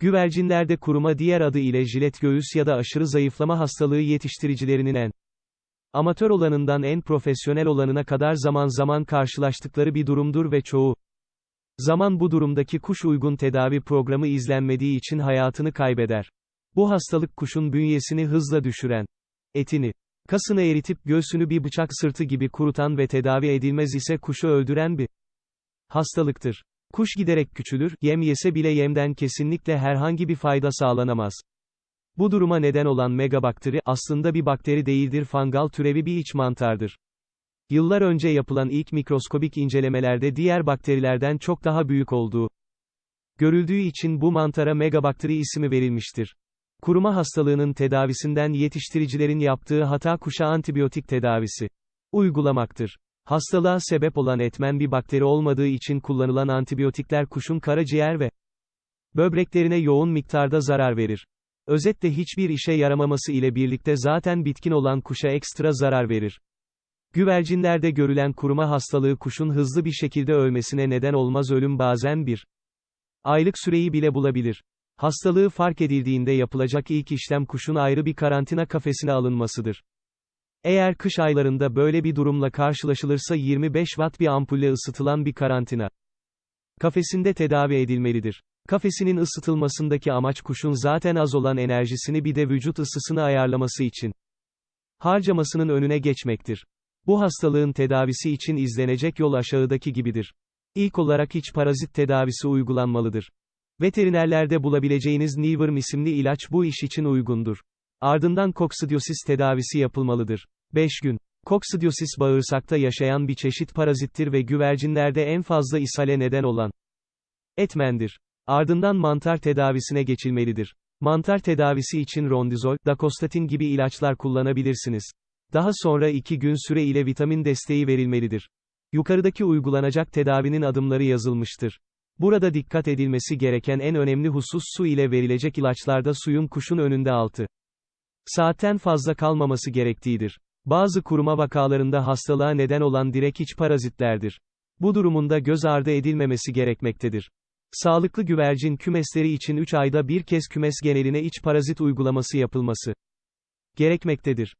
Güvercinlerde kuruma diğer adı ile jilet göğüs ya da aşırı zayıflama hastalığı yetiştiricilerinin en amatör olanından en profesyonel olanına kadar zaman zaman karşılaştıkları bir durumdur ve çoğu zaman bu durumdaki kuş uygun tedavi programı izlenmediği için hayatını kaybeder. Bu hastalık kuşun bünyesini hızla düşüren, etini, kasını eritip göğsünü bir bıçak sırtı gibi kurutan ve tedavi edilmez ise kuşu öldüren bir hastalıktır. Kuş giderek küçülür, yem yese bile yemden kesinlikle herhangi bir fayda sağlanamaz. Bu duruma neden olan megabakteri, aslında bir bakteri değildir fangal türevi bir iç mantardır. Yıllar önce yapılan ilk mikroskobik incelemelerde diğer bakterilerden çok daha büyük olduğu görüldüğü için bu mantara megabakteri ismi verilmiştir. Kuruma hastalığının tedavisinden yetiştiricilerin yaptığı hata kuşa antibiyotik tedavisi uygulamaktır. Hastalığa sebep olan etmen bir bakteri olmadığı için kullanılan antibiyotikler kuşun karaciğer ve böbreklerine yoğun miktarda zarar verir. Özetle hiçbir işe yaramaması ile birlikte zaten bitkin olan kuşa ekstra zarar verir. Güvercinlerde görülen kuruma hastalığı kuşun hızlı bir şekilde ölmesine neden olmaz ölüm bazen bir aylık süreyi bile bulabilir. Hastalığı fark edildiğinde yapılacak ilk işlem kuşun ayrı bir karantina kafesine alınmasıdır. Eğer kış aylarında böyle bir durumla karşılaşılırsa 25 watt bir ampulle ısıtılan bir karantina kafesinde tedavi edilmelidir. Kafesinin ısıtılmasındaki amaç kuşun zaten az olan enerjisini bir de vücut ısısını ayarlaması için harcamasının önüne geçmektir. Bu hastalığın tedavisi için izlenecek yol aşağıdaki gibidir. İlk olarak iç parazit tedavisi uygulanmalıdır. Veterinerlerde bulabileceğiniz Niverm isimli ilaç bu iş için uygundur. Ardından koksidiosis tedavisi yapılmalıdır. 5 gün. Koksidiosis bağırsakta yaşayan bir çeşit parazittir ve güvercinlerde en fazla ishale neden olan etmendir. Ardından mantar tedavisine geçilmelidir. Mantar tedavisi için rondizol, dakostatin gibi ilaçlar kullanabilirsiniz. Daha sonra 2 gün süre ile vitamin desteği verilmelidir. Yukarıdaki uygulanacak tedavinin adımları yazılmıştır. Burada dikkat edilmesi gereken en önemli husus su ile verilecek ilaçlarda suyun kuşun önünde 6 saatten fazla kalmaması gerektiğidir. Bazı kuruma vakalarında hastalığa neden olan direk iç parazitlerdir. Bu durumunda göz ardı edilmemesi gerekmektedir. Sağlıklı güvercin kümesleri için 3 ayda bir kez kümes geneline iç parazit uygulaması yapılması gerekmektedir.